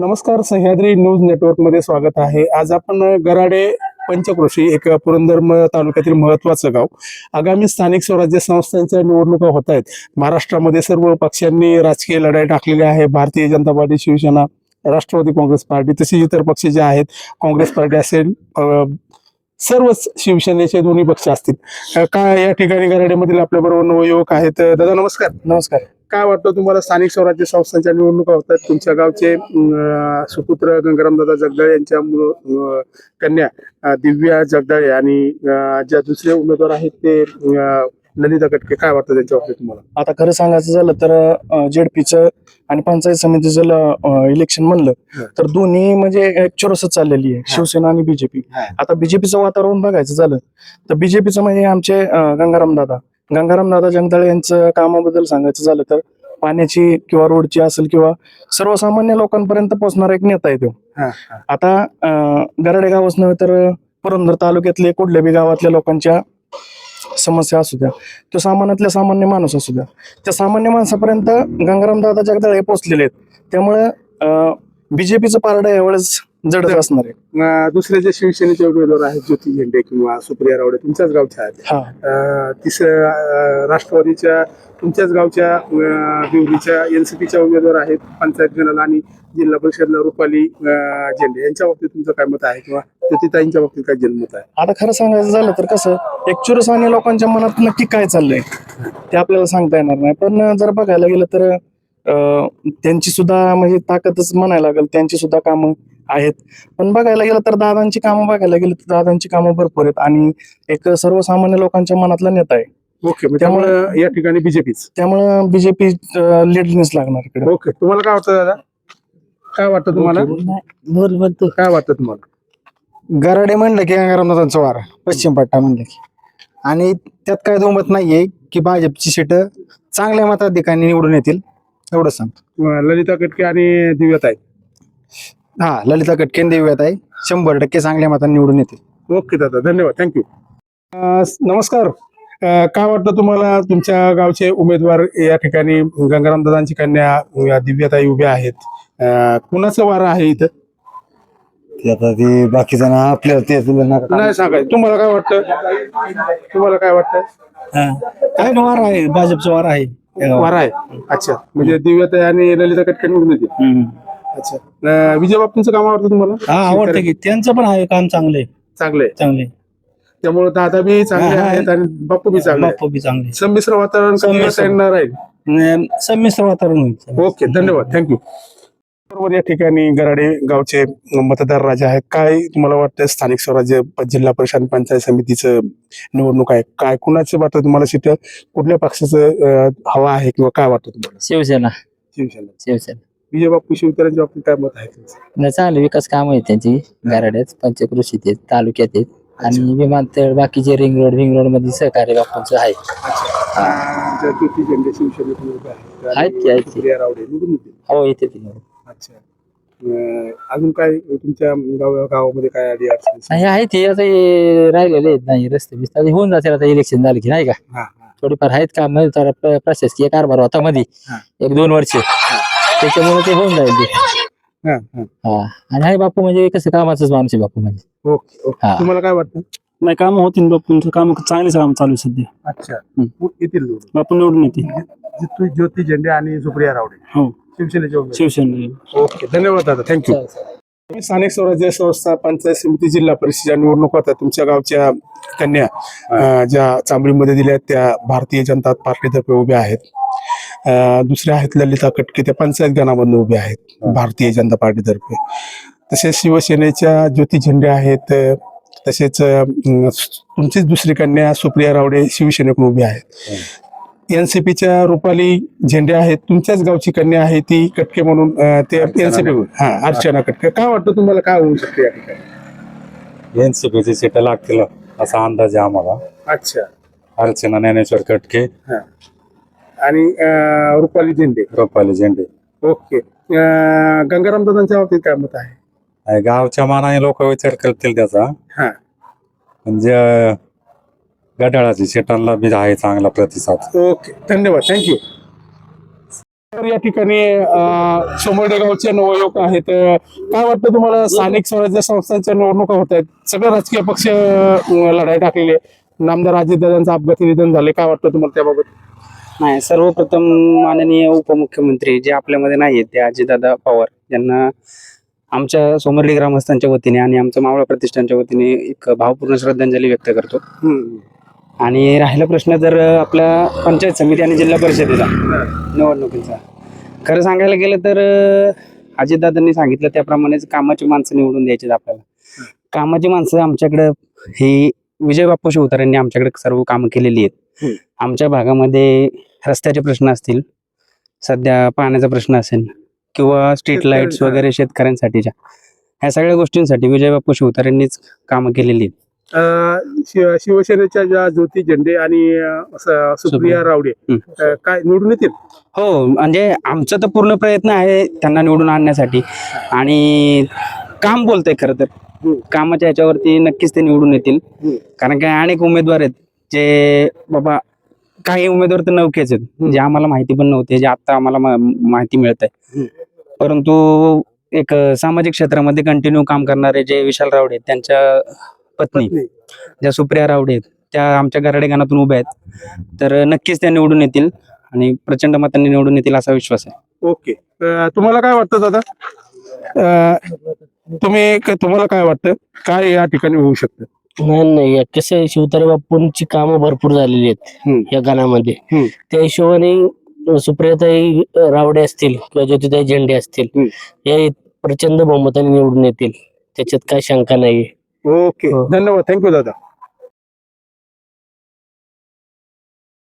नमस्कार सह्याद्री न्यूज नेटवर्कमध्ये स्वागत आहे. आज आपण गराडे पंचक्रोशी एक पुरंदर तालुक्यातील महत्वाचं गाव. आगामी स्थानिक स्वराज्य संस्थांच्या निवडणुका होत आहेत. महाराष्ट्रामध्ये सर्व पक्षांनी राजकीय लढाई टाकलेली आहे. Bharatiya Janata party Shivsena Rashtravadi Congress party तसेच इतर पक्ष जे आहेत काँग्रेस पार्टी असेल सर्वच शिवसेनेचे दोन्ही पक्ष असतील. का काय या ठिकाणी गराडेमधील आपल्या बरोबर नवयुवक आहेत? दादा नमस्कार. नमस्कार. काय वाटतं तुम्हाला? स्थानिक स्वराज्य संस्थांच्या निवडणुका होतात तुमच्या गावचे सुपुत्र गंगारामदादा जगदाळे यांच्या कन्या दिव्या जगदाळे आणि ज्या दुसरे उमेदवार आहेत ते ललिता कटके. काय वाटतं त्यांच्या बाबतीत तुम्हाला? आता खरं सांगायचं झालं तर जेडपीचं आणि पंचायत समितीचं इलेक्शन म्हणलं. तर दोन्ही म्हणजे एक चोरसच चाललेली आहे. शिवसेना आणि बीजेपी. आता बीजेपीचं वातावरण बघायचं झालं तर बीजेपीचं म्हणजे आमचे गंगाराम दादा गंगाराम दादा जगदाळे यांचं कामाबद्दल सांगायचं झालं तर पाण्याची किंवा रोडची असेल किंवा सर्वसामान्य लोकांपर्यंत पोहोचणारा एक नेता आहे तो. आता गराडे गावच नव्हे तर पुरंदर तालुक्यातले कुठल्या बी गावातल्या लोकांच्या समस्या असू द्या तो सामान्यातल्या सामान्य माणूस असू द्या. त्या सामान्य माणसापर्यंत गंगाराम दादा जगदाळे पोहोचलेले आहेत. त्यामुळे बीजेपीचं पारडं यावेळेस जडच असणार आहे. अं, दुसरे जे शिवसेनेचे उमेदवार आहेत ज्योती झेंडे किंवा सुप्रिया रावडे तुमच्याच गावच्या आहेत. हा. अं, अं, राष्ट्रवादीच्या तुमच्याच गावच्या अं, एनसीपीच्या उमेदवार आहेत पंचायत जनरल आणि जिल्हा परिषदला रुपाली अं, झेंडे. यांच्या बाबतीत तुमचं काय मत आहे? किंवा ज्योतिताईंच्या बाबतीत काय जन्मत आहे? आता खरं सांगायचं झालं तर कसं एक चुरसाने लोकांच्या मनात नक्की काय चाललंय ते आपल्याला सांगता येणार नाही. पण जर बघायला गेलं तर अं, त्यांची सुद्धा म्हणजे ताकदच म्हणायला लागेल त्यांची सुद्धा कामं आहेत. पण बघायला गेलं तर दादांची कामं बघायला गेलं तर दादांची कामं भरपूर आहेत आणि एक सर्वसामान्य लोकांच्या मनातला नेता आहे. ओके मग त्यामुळे या ठिकाणी बीजेपीच. त्यामुळं बीजेपी लीडनेस लागणार इकडे. ओके तुम्हाला काय वाटतं दादा? काय वाटतं तुम्हाला? बोल बोल तू. काय वाटतं तुम्हाला? गराडे म्हणलं की गंगारामदादांचा वार पश्चिम पट्टा म्हणलं की. आणि त्यात काय दोमत नाहीये की भाजपची सीट चांगल्या मताधिकांनी निवडून येतील एवढं सांगतो. ललिता कटके आणि दिव्याताई हा ललिता कटकेन देऊयात आहे शंभर टक्के चांगल्या मतांनी निवडून येतील. ओके दादा धन्यवाद. थँक्यू नमस्कार. अं, काय वाटतं तुम्हाला तुमच्या गावचे उमेदवार या ठिकाणी गंगाराम दादांची कन्या अं, दिव्याताई उभ्या आहेत. अं, कुणाचं वारं आहे इथं? ते आता ते बाकी जण आपल्याला ते तुला नका नाही सांगायचं. तुम्हाला काय वाटतं? तुम्हाला काय वाटतं? काय वार आहे भाजपचा वार आहे. वारं आहे. अच्छा. म्हणजे दिव्याताई आणि ललिता कटके निवडून येतील अच्छा. अं, विजय बापूंचं काम आवडतं तुम्हाला? हा आवडतं की. त्यांचं पण आहे काम चांगले. चांगलं. आहे चांगले. त्यामुळे दादा बी चांगले हा, हा. आहेत आणि बापू बी चांगले आहेत. बाप्पा बी चांगले संमिश्र वातावरण संमिश्र. येणार राहील न- संमिश्र वातावरण होईल. ओके धन्यवाद. थँक्यू बरोबर या ठिकाणी गराडे गावचे मतदार राजा आहेत. काय तुम्हाला वाटतं स्थानिक स्वराज्य प- जिल्हा परिषद पंचायत समितीचं निवडणूक आहे? काय कुणाचं वाटतं तुम्हाला सीट? कुठल्या पक्षाचं अं, हवा आहे किंवा काय वाटतं तुम्हाला? शिवसेना. शिवसेना. शिवसेना. विजय बापू शिवतरांच्या बाबतीत काय मत आहे तुमचं? नाही चांगले विकास काम आहेत त्यांची गाराड्यात पंचकृषीत आहेत तालुक्यात आहेत. आणि विमानतळ बाकीचे रिंग रोड विंग रोडमध्ये सहकार्य बापूंचं आहे. ज्या ज्योती झेंडे शिवसेनेतून उभे आहेत आहेत की, आहेत की. सुप्रिया रावडे निवडून येतील हो येते ती. अच्छा. अं, अजून काय तुमच्या गाव गावामध्ये काय आधी अडचणी? नाही आहेत हे आता हे राहिलेले आहेत. नाही रस्ते बिस्ते आता होऊन जातील आता इलेक्शन झालं की नाही का? हा, हा. थोडीफार आहेत काम जरा प्र- प्रशासकीय कारभार होता मध्ये हा. एक दोन वर्ष. त्याच्यामुळे ते होऊन जाईल ते. हा, हा. हा. आणि आहे बापू म्हणजे कसं कामाचाच माणूस आहे बापू म्हणजे. Okay okay. हा. तुम्हाला काय वाटतं? नाही काम होतील बापूंचं काम चांगलेच काम चालू आहे सध्या. अच्छा. मग येतील निवडून बापू निवडून येतील. ज्योती ज्योती झेंडे आणि सुप्रिया रावडे. हो. शिवसेनेचे उमेदवार. शिवसेना ओके धन्यवाद दादा. थँक्यू स्थानिक स्वराज्य संस्था पंचायत समिती जिल्हा परिषद निवडणूक होत्या तुमच्या गावच्या कन्या अं, ज्या चांबळीमध्ये दिल्या आहेत त्या भारतीय जनता पार्टीतर्फे उभ्या आहेत. दुसऱ्या आहेत ललिता कटके त्या पंचायत गणामधून उभ्या आहेत भारतीय जनता पार्टीतर्फे. तसेच शिवसेनेच्या ज्योती झेंडे आहेत तसेच तुमचीच दुसरी कन्या सुप्रिया रावडे शिवसेनेकडून उभी आहेत. एनसीपीच्या रुपाली झेंडे आहेत तुमच्याच गावची कन्या आहे ती कटके म्हणून ते एनसीपी हा अर्चना कटके. काय वाटतं तुम्हाला काय होऊ शकते या ठिकाणी? एनसीपीची सीटं लागतील असा अंदाज आहे आम्हाला. अच्छा. अर्चना ज्ञानेश्वर कटके. आणि अं, रुपाली झेंडे. रुपाली झेंडे. ओके. गंगाराम दादांच्या बाबतीत काय मत आहे? आणि गावच्या मानाने लोक विचार करतील त्याचा. हा. म्हणजे गडाळाची सीटांना बी आहे चांगला प्रतिसाद. ओके. धन्यवाद. थँक्यू तर या ठिकाणी अं, गावचे नवयुवक आहेत. अं, काय वाटतं तुम्हाला? स्थानिक स्वराज्य संस्थांच्या निवडणुका होत आहेत. सगळे राजकीय पक्ष अं, लढाई टाकलेले. नामदार अजितदादांचं अपघाती निधन झाले. काय वाटतं तुम्हाला त्याबाबत? नाही सर्वप्रथम माननीय उपमुख्यमंत्री जे आपल्यामध्ये नाही आहेत ते अजितदादा पवार. यांना आमच्या सोमर्ली ग्रामस्थांच्या वतीने आणि आमच्या मावळा प्रतिष्ठानच्या वतीने एक भावपूर्ण श्रद्धांजली व्यक्त करतो. आणि राहिला प्रश्न जर आपल्या पंचायत समिती आणि जिल्हा परिषदेचा निवडणुकीचा. खरं सांगायला गेलं तर अजितदादांनी सांगितलं त्याप्रमाणेच कामाची माणसं निवडून द्यायची आपल्याला. कामाची माणसं आमच्याकडं ही विजय बापू शिवतार यांनी आमच्याकडे सर्व कामं केलेली आहेत. आमच्या भागामध्ये रस्त्याचे प्रश्न असतील सध्या पाण्याचा प्रश्न असेल किंवा स्ट्रीट लाईट्स. वगैरे शेतकऱ्यांसाठीच्या ह्या सगळ्या गोष्टींसाठी विजय बापू शिवतार यांनीच कामं केलेली आहेत. शिव- शिवसेनेच्या ज्या ज्योती झेंडे आणि सुप्रिया रावडे काय निवडून येतील? हो म्हणजे आमचा तर पूर्ण प्रयत्न आहे त्यांना निवडून आणण्यासाठी. आणि काम बोलतंय खरं तर. कामाच्या ह्याच्यावरती नक्कीच ते निवडून येतील. कारण काय अनेक उमेदवार आहेत जे बाबा काही उमेदवार तर नौकेच आहेत. जे आम्हाला माहिती पण नव्हते जे आता आम्हाला मा- माहिती मिळत आहे परंतु एक सामाजिक क्षेत्रामध्ये कंटिन्यू काम करणारे जे विशाल रावडे आहेत, त्यांच्या पत्नी पत्नी. ज्या सुप्रिया रावडे आहेत त्या आमच्या गराडे गानातून उभ्या आहेत. तर नक्कीच त्या निवडून येतील आणि प्रचंड मतांनी निवडून येतील असा विश्वास आहे. ओके. अं, तुम्हाला काय वाटतं दादा? अं, तुम्ही तुम्हाला काय वाटतं? काय या ठिकाणी होऊ शकतं? नाही नाही कसं आहे शिवतारे बापूंची कामं भरपूर झालेली. आहेत या गाण्यामध्ये. त्या हिशोबाने सुप्रियाताई रावडे असतील किंवा ज्योतिताई झेंडे असतील. हे प्रचंड बहुमताने निवडून येतील त्याच्यात काय शंका नाही ओके हो. धन्यवाद थँक्यू दादा